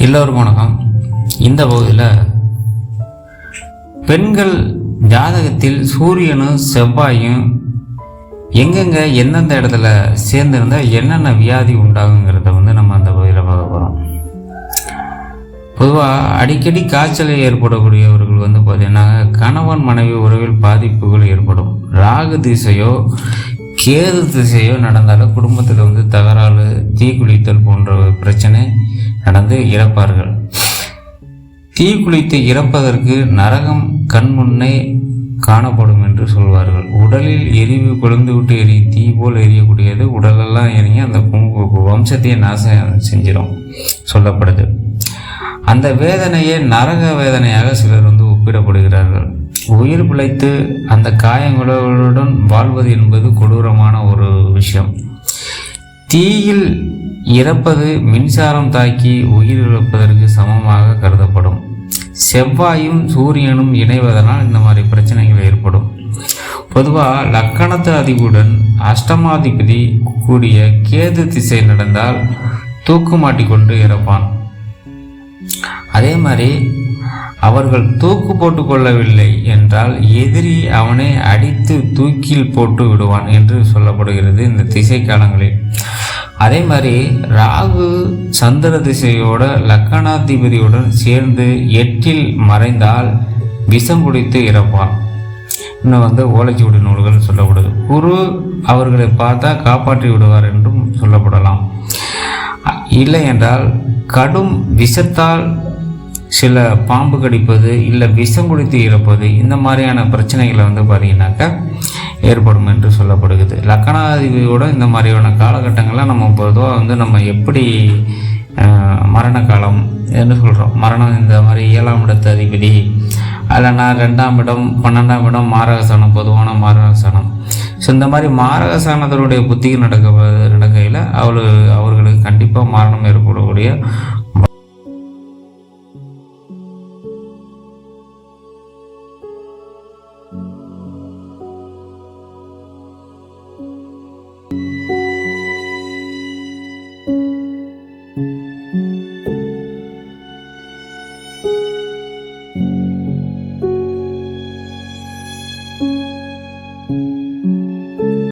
எல்லோருக்கும் வணக்கம். இந்த பகுதியில் பெண்கள் ஜாதகத்தில் சூரியனும் செவ்வாயும் எங்கெங்க எந்தெந்த இடத்துல சேர்ந்துருந்தால் என்னென்ன வியாதி உண்டாகுங்கிறத வந்து நம்ம அந்த பகுதியில் பார்க்க போகிறோம் பொதுவாக அடிக்கடி காய்ச்சல் ஏற்படக்கூடியவர்கள் வந்து பார்த்திங்கன்னா கணவன் மனைவி உறவில் பாதிப்புகள் ஏற்படும். ராகு திசையோ கேது திசையோ நடந்தாலும் குடும்பத்தில் வந்து தகராறு தீக்குளித்தல் போன்ற பிரச்சனை நடந்து இறப்பார்கள். தீ குளித்து இறப்பதற்கு நரகம் கண் முன்னே காணப்படும் என்று சொல்வார்கள். உடலில் எரிவு கொழுந்துவிட்டு எரி தீ போல் எரியக்கூடியது. உடலெல்லாம் எரிய அந்த கு- வம்சத்தையே நாசம் செஞ்சிடும் சொல்லப்படுது. அந்த வேதனையை நரக வேதனையாக சிலர் வந்து ஒப்பிடப்படுகிறார்கள். உயிர் பிழைத்து அந்த காயங்களுடன் வாழ்வது என்பது கொடூரமான ஒரு விஷயம். தீயில் இறப்பது மின்சாரம் தாக்கி உயிரிழப்பதற்கு சமமாக கருதப்படும். செவ்வாயும் சூரியனும் இணைவதனால் இந்த மாதிரி பிரச்சனைகள் ஏற்படும். பொதுவாக லக்கணத்து அதிபுடன் அஷ்டமாதிபதி கூடிய கேது திசை நடந்தால் தூக்கு மாட்டிக்கொண்டு இறப்பான். அதே மாதிரி அவர்கள் தூக்கு போட்டு கொள்ளவில்லை என்றால் எதிரி அவனை அடித்து தூக்கில் போட்டு விடுவான் என்று சொல்லப்படுகிறது இந்த திசை காலங்களில். அதே மாதிரி ராகு சந்திர திசையோட லக்கணாதிபதியுடன் சேர்ந்து எட்டில் மறைந்தால் விஷம் குடித்து இறப்பான் இன்னும் வந்து ஓலைச்சுவடி நூல்கள் சொல்லப்படுது. குரு அவர்களை பார்த்தா காப்பாற்றி விடுவார் என்றும் சொல்லப்படலாம். இல்லை என்றால் கடும் விஷத்தால் சில பாம்பு கடிப்பது இல்லை விஷம் குடித்து இறப்பது இந்த மாதிரியான பிரச்சனைகளை வந்து பார்த்தீங்கன்னாக்கா ஏற்படும் என்று சொல்லப்படுகிறது. லக்கணாதிபதியோட இந்த மாதிரியான காலகட்டங்களில் நம்ம பொதுவாக வந்து நம்ம எப்படி மரண காலம் என்று சொல்கிறோம் மரணம் இந்த மாதிரி ஏழாம் இடத்து அதிபதி இல்லைன்னா ரெண்டாம் இடம் பன்னெண்டாம் இடம் மாரகசானம் பொதுவான மாரகசானம். ஸோ இந்த மாதிரி மாரகசானதனுடைய புத்திகள் நடக்க நடக்கையில் அவள் அவர்களுக்கு கண்டிப்பாக மரணம் ஏற்படக்கூடிய Música